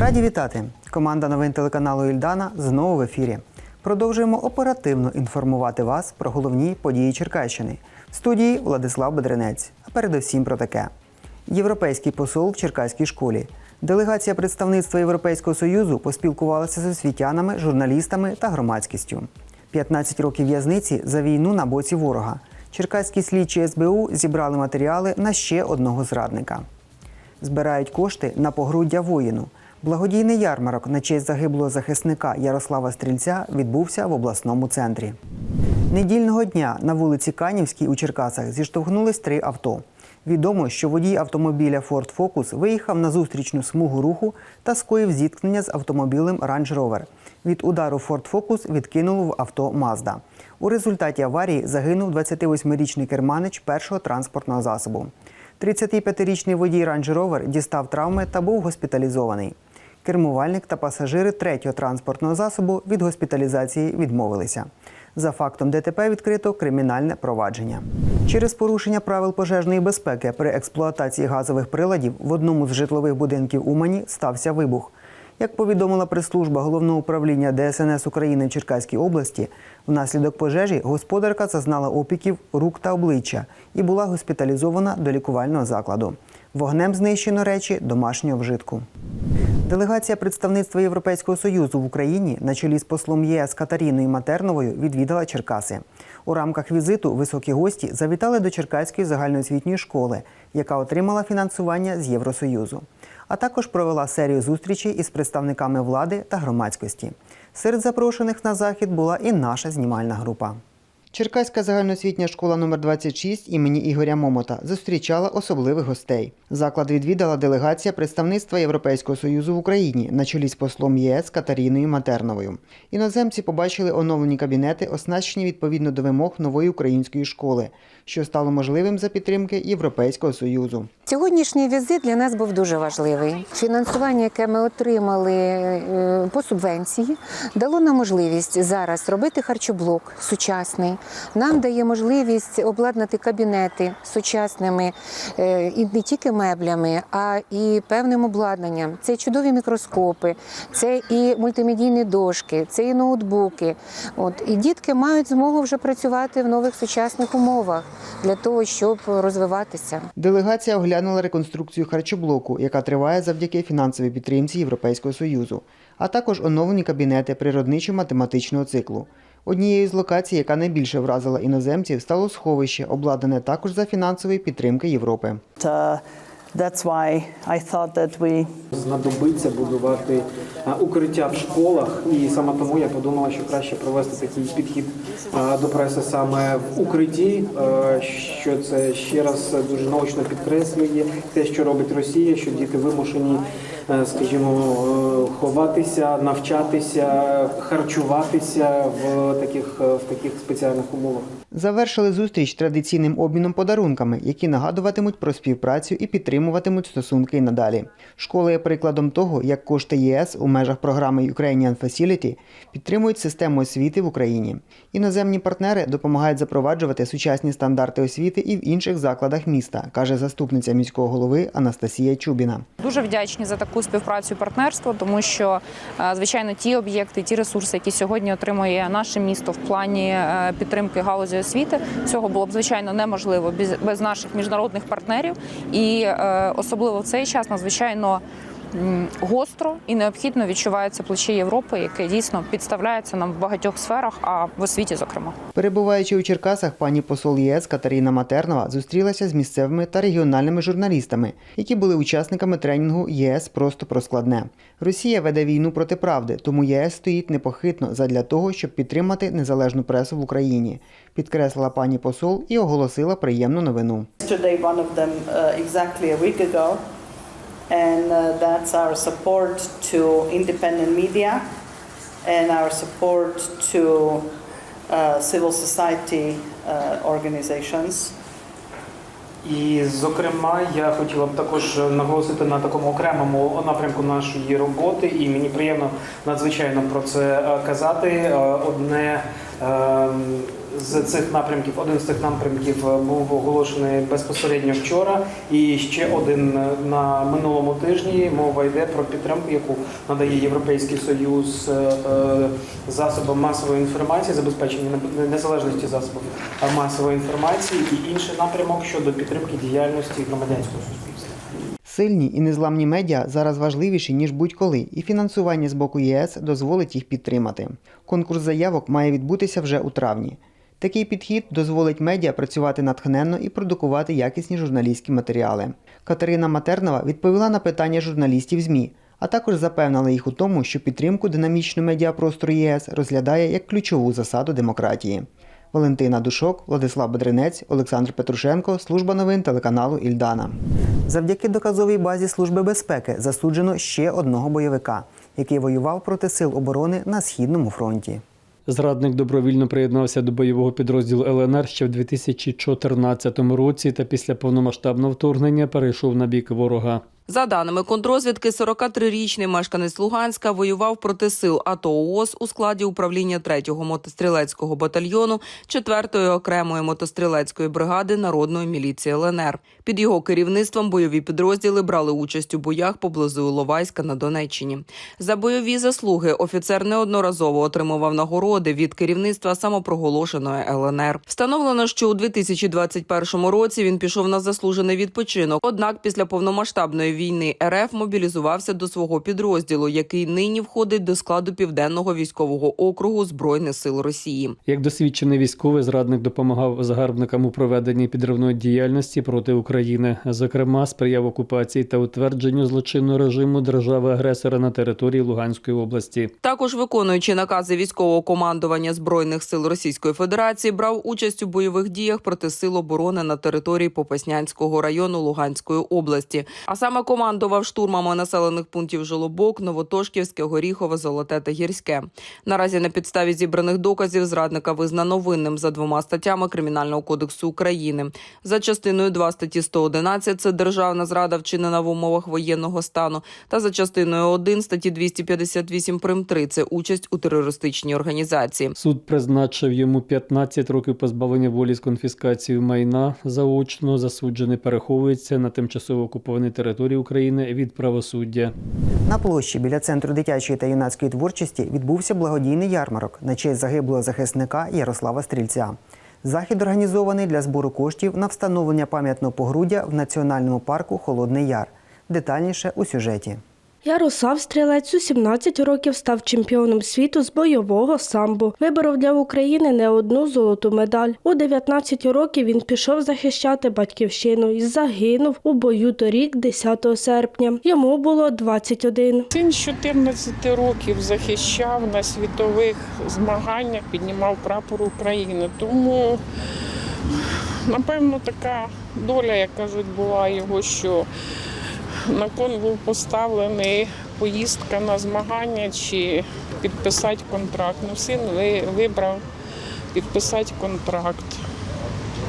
Раді вітати! Команда новин телеканалу Ільдана знову в ефірі. Продовжуємо оперативно інформувати вас про головні події Черкащини. В студії Владислав Бедренець. А передусім про таке: Європейський посол в Черкаській школі. Делегація представництва Європейського союзу поспілкувалася з освітянами, журналістами та громадськістю. 15 років в'язниці за війну на боці ворога. Черкаські слідчі СБУ зібрали матеріали на ще одного зрадника збирають кошти на погруддя воїну. Благодійний ярмарок на честь загиблого захисника Ярослава Стрільця відбувся в обласному центрі. Недільного дня на вулиці Канівській у Черкасах зіштовхнулись три авто. Відомо, що водій автомобіля Ford Focus виїхав на зустрічну смугу руху та скоїв зіткнення з автомобілем Range Rover. Від удару Ford Focus відкинуло в авто Mazda. У результаті аварії загинув 28-річний керманич першого транспортного засобу. 35-річний водій Range Rover дістав травми та був госпіталізований. Кермувальник та пасажири третього транспортного засобу від госпіталізації відмовилися. За фактом ДТП відкрито кримінальне провадження. Через порушення правил пожежної безпеки при експлуатації газових приладів в одному з житлових будинків Умані стався вибух. Як повідомила прес-служба головного управління ДСНС України в Черкаській області, внаслідок пожежі господарка зазнала опіків рук та обличчя і була госпіталізована до лікувального закладу. Вогнем знищено речі домашнього вжитку. Делегація представництва Європейського союзу в Україні на чолі з послом ЄС Катаріною Матерновою відвідала Черкаси. У рамках візиту високі гості завітали до Черкаської загальноосвітньої школи, яка отримала фінансування з Євросоюзу, а також провела серію зустрічей із представниками влади та громадськості. Серед запрошених на захід була і наша знімальна група. Черкаська загальноосвітня школа номер 26 імені Ігоря Момота зустрічала особливих гостей. Заклад відвідала делегація представництва Європейського союзу в Україні на чолі з послом ЄС Катаріною Матерновою. Іноземці побачили оновлені кабінети, оснащені відповідно до вимог нової української школи, що стало можливим за підтримки Європейського союзу. Сьогоднішній візит для нас був дуже важливий. Фінансування, яке ми отримали е, по субвенції, дало нам можливість зараз робити харчоблок сучасний. Нам дає можливість обладнати кабінети сучасними е, і не тільки меблями, а і певним обладнанням. Це чудові мікроскопи, це і мультимедійні дошки, це і ноутбуки. От і дітки мають змогу вже працювати в нових сучасних умовах для того, щоб розвиватися. Делегація оглянула реконструкцію харчоблоку, яка триває завдяки фінансовій підтримці Європейського союзу, а також оновлені кабінети природничо-математичного циклу. Однією з локацій, яка найбільше вразила іноземців, стало сховище, обладнане також за фінансової підтримки Європи. That's why I thought that we знадобиться будувати а, укриття в школах, і саме тому я подумала, що краще провести такий підхід а, до преси саме в укритті, а, що це ще раз дуже наочно підкреслює те, що робить Росія, що діти вимушені, скажімо, е, ховатися, навчатися, харчуватися в таких е, в таких спеціальних умовах. Завершили зустріч традиційним обміном подарунками, які нагадуватимуть про співпрацю і підтримуватимуть стосунки і надалі. Школа є прикладом того, як кошти ЄС у межах програми Ukrainian Facility підтримують систему освіти в Україні. Іноземні партнери допомагають запроваджувати сучасні стандарти освіти і в інших закладах міста, каже заступниця міського голови Анастасія Чубіна. Дуже вдячні за таку співпрацю і партнерство, тому що е, звичайно ті об'єкти, ті ресурси, які сьогодні отримує наше місто в плані е, підтримки галузі освіти, цього було б звичайно неможливо без, наших міжнародних партнерів. І е, особливо в цей час надзвичайно гостро і необхідно відчувається плече Європи, яке дійсно підставляється нам в багатьох сферах, а в освіті, зокрема. Перебуваючи у Черкасах, пані посол ЄС Катерина Матернова зустрілася з місцевими та регіональними журналістами, які були учасниками тренінгу ЄС просто про складне. Росія веде війну проти правди, тому ЄС стоїть непохитно задля того, щоб підтримати незалежну пресу в Україні, підкреслила пані посол і оголосила приємну новину. And uh, that's our support to independent media and our support to uh, civil society uh, organizations. І, зокрема, я хотіла б також наголосити на такому окремому напрямку нашої роботи, і мені приємно надзвичайно про це е, казати. Е, Одне е, з цих напрямків, один з цих напрямків е, був оголошений безпосередньо вчора, і ще один е, на минулому тижні. Мова йде про підтримку, яку надає Європейський Союз е, засобам масової інформації, забезпечення незалежності засобів масової інформації і інший напрямок щодо підтримки діяльності громадянського суспільства. Сильні і незламні медіа зараз важливіші ніж будь-коли, і фінансування з боку ЄС дозволить їх підтримати. Конкурс заявок має відбутися вже у травні. Такий підхід дозволить медіа працювати натхненно і продукувати якісні журналістські матеріали. Катерина Матернова відповіла на питання журналістів ЗМІ, а також запевнила їх у тому, що підтримку динамічного медіапростору ЄС розглядає як ключову засаду демократії. Валентина Душок, Владислав Бедренець, Олександр Петрушенко, служба новин телеканалу Ільдана. Завдяки доказовій базі Служби безпеки засуджено ще одного бойовика, який воював проти сил оборони на східному фронті. Зрадник добровільно приєднався до бойового підрозділу ЛНР ще в 2014 році та після повномасштабного вторгнення перейшов на бік ворога. За даними контрозвідки, 43-річний мешканець Луганська воював проти сил АТО ООС у складі управління 3-го мотострілецького батальйону 4-ї окремої мотострілецької бригади народної міліції ЛНР. Під його керівництвом бойові підрозділи брали участь у боях поблизу Іловайська на Донеччині. За бойові заслуги офіцер неодноразово отримував нагороди від керівництва самопроголошеної ЛНР. Встановлено, що у 2021 році він пішов на заслужений відпочинок. Однак після повномасштабної війни РФ мобілізувався до свого підрозділу, який нині входить до складу південного військового округу збройних сил Росії. Як досвідчений військовий, зрадник допомагав загарбникам у проведенні підривної діяльності проти України, зокрема, сприяв окупації та утвердженню злочинного режиму держави-агресора на території Луганської області. Також виконуючи накази військового командування збройних сил Російської Федерації, брав участь у бойових діях проти сил оборони на території Попаснянського району Луганської області. А саме командував штурмами населених пунктів Жолобок, Новотошківське, Горіхове, Золоте та Гірське. Наразі на підставі зібраних доказів зрадника визнано винним за двома статтями Кримінального кодексу України. За частиною 2 статті 111 – це державна зрада вчинена в умовах воєнного стану, та за частиною 1 статті 258 прим. 3 – це участь у терористичній організації. Суд призначив йому 15 років позбавлення волі з конфіскацією майна. Заочно засуджений переховується на тимчасово окупованій території України від правосуддя. На площі біля центру дитячої та юнацької творчості відбувся благодійний ярмарок на честь загиблого захисника Ярослава Стрільця. Захід організований для збору коштів на встановлення пам'ятного погруддя в національному парку Холодний Яр. Детальніше у сюжеті. Ярослав Стрілець у 17 років став чемпіоном світу з бойового самбо. Виборов для України не одну золоту медаль. У 19 років він пішов захищати батьківщину і загинув у бою торік, 10 серпня. Йому було 21. Син з 14 років захищав на світових змаганнях, піднімав прапор України. Тому, напевно, така доля, як кажуть, була його, що на кон був поставлений поїздка на змагання чи підписати контракт. Ну, син вибрав підписати контракт.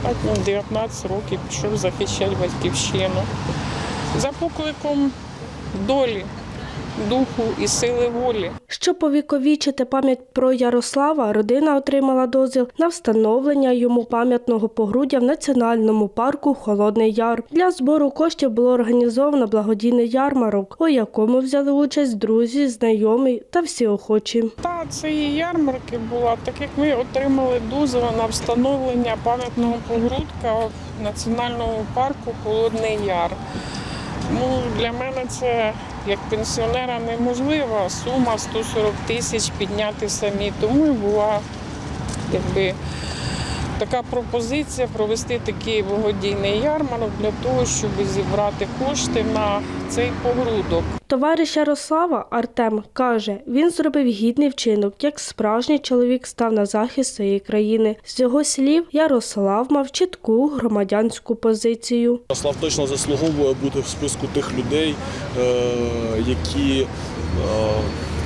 Так, він 19 років пішов захищати батьківщину. За покликом долі, духу і сили волі. Щоб повіковічити пам'ять про Ярослава, родина отримала дозвіл на встановлення йому пам'ятного погруддя в національному парку Холодний Яр. Для збору коштів було організовано благодійний ярмарок, у якому взяли участь друзі, знайомі та всі охочі. Та цієї ярмарки була, так як ми отримали дозвіл на встановлення пам'ятного погрудка в національному парку Холодний Яр. Ну, для мене це як пенсіонера неможлива сума 140 тисяч підняти самі. Тому і була якби така пропозиція провести такий благодійний ярмарок для того, щоб зібрати кошти на цей погрудок. Товариш Ярослава Артем каже, він зробив гідний вчинок, як справжній чоловік став на захист своєї країни. З його слів, Ярослав мав чітку громадянську позицію. Ярослав точно заслуговує бути в списку тих людей, е, які е,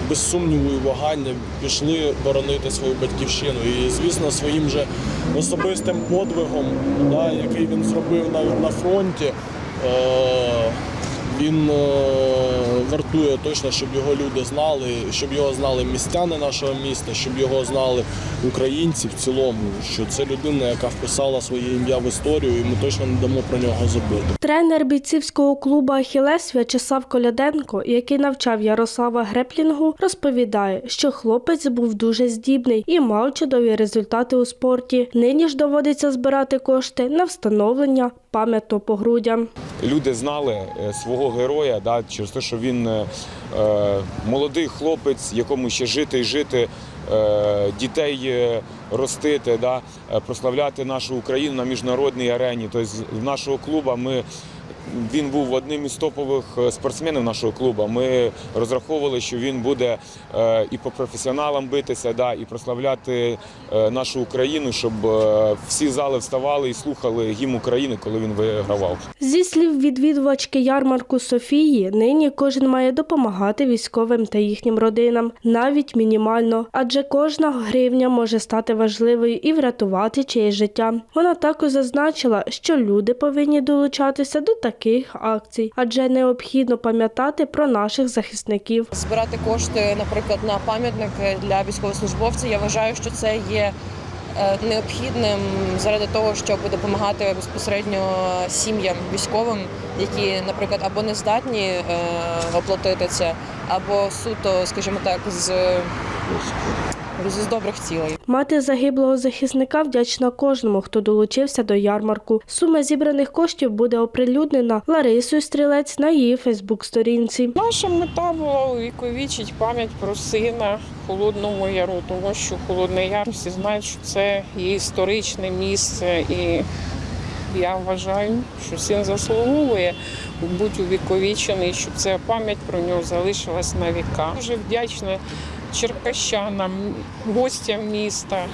без сумніву і вагання пішли боронити свою батьківщину. І, звісно, своїм же особистим подвигом, да, який він зробив навіть на фронті, е, Він е, вартує точно, щоб його люди знали, щоб його знали містяни нашого міста, щоб його знали українці в цілому. Що це людина, яка вписала своє ім'я в історію, і ми точно не дамо про нього забути. Тренер бійцівського клубу Ахілес В'ячеслав Коляденко, який навчав Ярослава Греплінгу, розповідає, що хлопець був дуже здібний і мав чудові результати у спорті. Нині ж доводиться збирати кошти на встановлення пам'ятного грудям. люди знали е, свого героя, да, через те, що він е, е, молодий хлопець, якому ще жити і жити, е, дітей е, ростити, да, прославляти нашу Україну на міжнародній арені. Тобто в нашого клубу ми. Він був одним із топових е, спортсменів нашого клубу. Ми розраховували, що він буде е, і по професіоналам битися, да, і прославляти е, нашу Україну, щоб всі зали вставали і слухали гімн України, коли він вигравав. Зі слів відвідувачки ярмарку Софії, нині кожен має допомагати військовим та їхнім родинам, навіть мінімально, адже кожна гривня може стати важливою і врятувати чиєсь життя. Вона також зазначила, що люди повинні долучатися до таких акцій, адже необхідно пам'ятати про наших захисників. збирати кошти, наприклад, на пам'ятник для військовослужбовців. Я вважаю, що це є е, необхідним заради того, щоб допомагати безпосередньо сім'ям військовим, які, наприклад, або не здатні е, оплатити це, або суто, скажімо так, з, з добрих цілей. Мати загиблого захисника вдячна кожному, хто долучився до ярмарку. Сума зібраних коштів буде оприлюднена Ларисою Стрілець на її Фейсбук-сторінці. Наша мета була увіковічити пам'ять про сина Холодному Яру, тому що Холодний Яр всі знають, що це є історичне місце, і я вважаю, що син заслуговує бути увіковічений, щоб ця пам'ять про нього залишилась на віка. Дуже вдячна черкащанам, гостям міста.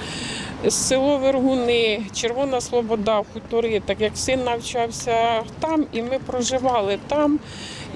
Село Вергуни, Червона Слобода, хутори, так як син навчався там, і ми проживали там.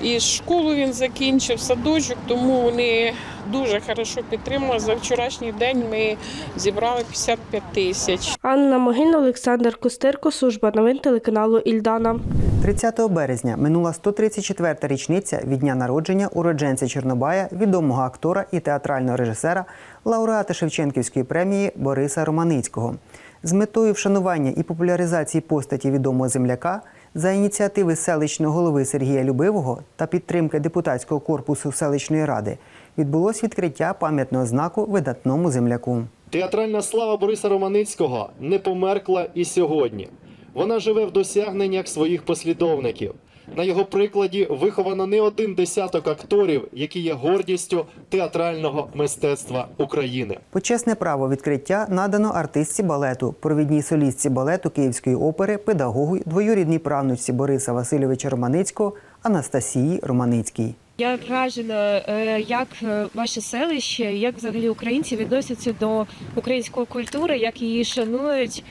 І школу він закінчив, садочок, тому вони дуже хорошо підтримали. За вчорашній день ми зібрали 55 тисяч. Анна Могильна, Олександр Костирко, служба новин телеканалу Ільдана. 30 березня минула 134-та річниця від дня народження уродженця Чорнобая, відомого актора і театрального режисера, лауреата Шевченківської премії Бориса Романицького. З метою вшанування і популяризації постаті відомого земляка за ініціативи селищного голови Сергія Любивого та підтримки депутатського корпусу селищної ради відбулось відкриття пам'ятного знаку видатному земляку. Театральна слава Бориса Романицького не померкла і сьогодні. Вона живе в досягненнях своїх послідовників. На його прикладі виховано не один десяток акторів, які є гордістю театрального мистецтва України. Почесне право відкриття надано артистці балету, провідній солістці балету Київської опери, педагогу, двоюрідній правнучці Бориса Васильовича Романицького Анастасії Романицькій. Я вражена, е, як е, ваше селище, як взагалі українці відносяться до української культури, як її шанують,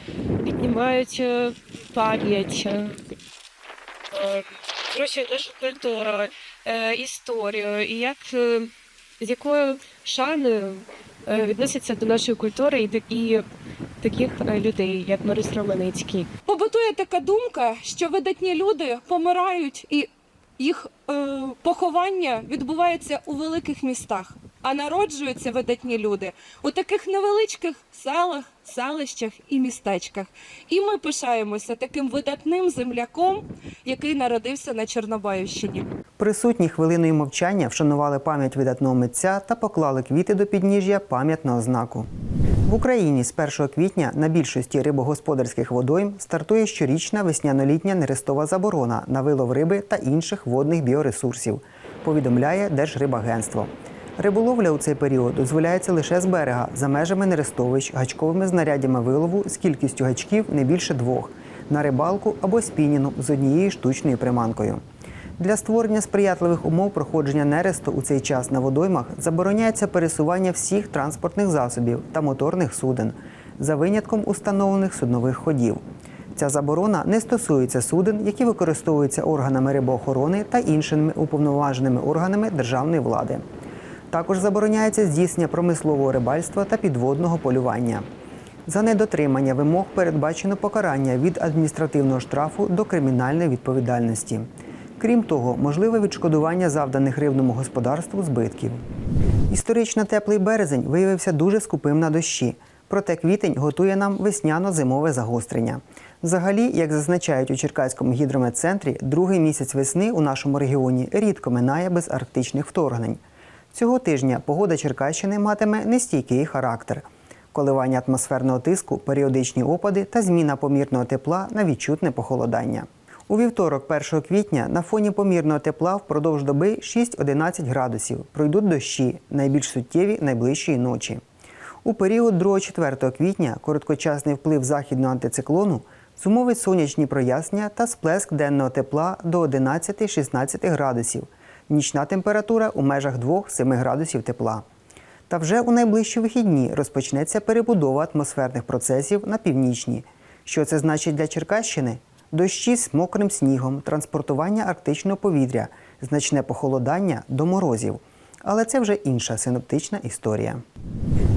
піднімають е, пам'ять. Е, нашу культуру, е, історію, і як е, з якою шаною е, відносяться до нашої культури і, і таких людей, як Борис Романицький. Побутує така думка, що видатні люди помирають і їх поховання відбувається у великих містах, а народжуються видатні люди у таких невеличких селах, селищах і містечках. І ми пишаємося таким видатним земляком, який народився на Чорнобаївщині. Присутні хвилиною мовчання вшанували пам'ять видатного митця та поклали квіти до підніжжя пам'ятного знаку. В Україні з 1 квітня на більшості рибогосподарських водойм стартує щорічна весняно-літня нерестова заборона на вилов риби та інших водних біоресурсів, повідомляє Держрибагентство. Риболовля у цей період дозволяється лише з берега за межами нерестовищ гачковими знарядями вилову з кількістю гачків не більше двох на рибалку або спінінг з однією штучною приманкою. Для створення сприятливих умов проходження нересту у цей час на водоймах забороняється пересування всіх транспортних засобів та моторних суден за винятком установлених суднових ходів. Ця заборона не стосується суден, які використовуються органами рибоохорони та іншими уповноваженими органами державної влади. Також забороняється здійснення промислового рибальства та підводного полювання. За недотримання вимог передбачено покарання від адміністративного штрафу до кримінальної відповідальності. Крім того, можливе відшкодування завданих рибному господарству збитків. Історично теплий березень виявився дуже скупим на дощі. Проте квітень готує нам весняно-зимове загострення. Взагалі, як зазначають у Черкаському гідрометцентрі, другий місяць весни у нашому регіоні рідко минає без арктичних вторгнень. Цього тижня погода Черкащини матиме нестійкий характер. Коливання атмосферного тиску, періодичні опади та зміна помірного тепла на відчутне похолодання. У вівторок, 1 квітня, на фоні помірного тепла впродовж доби 6-11 градусів. Пройдуть дощі, найбільш суттєві найближчої ночі. У період 2-4 квітня короткочасний вплив західного антициклону зумовить сонячні прояснення та сплеск денного тепла до 11-16 градусів. Нічна температура у межах 2-7 градусів тепла. Та вже у найближчі вихідні розпочнеться перебудова атмосферних процесів на північні. Що це значить для Черкащини? Дощі з мокрим снігом, транспортування арктичного повітря, значне похолодання до морозів. Але це вже інша синоптична історія.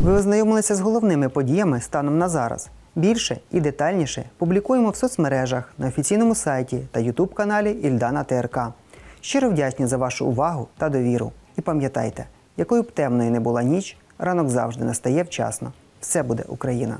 Ви ознайомилися з головними подіями станом на зараз. Більше і детальніше публікуємо в соцмережах на офіційному сайті та Ютуб каналі Ільдана ТРК. Щиро вдячні за вашу увагу та довіру. І пам'ятайте, якою б темною не була ніч, ранок завжди настає вчасно. Все буде Україна!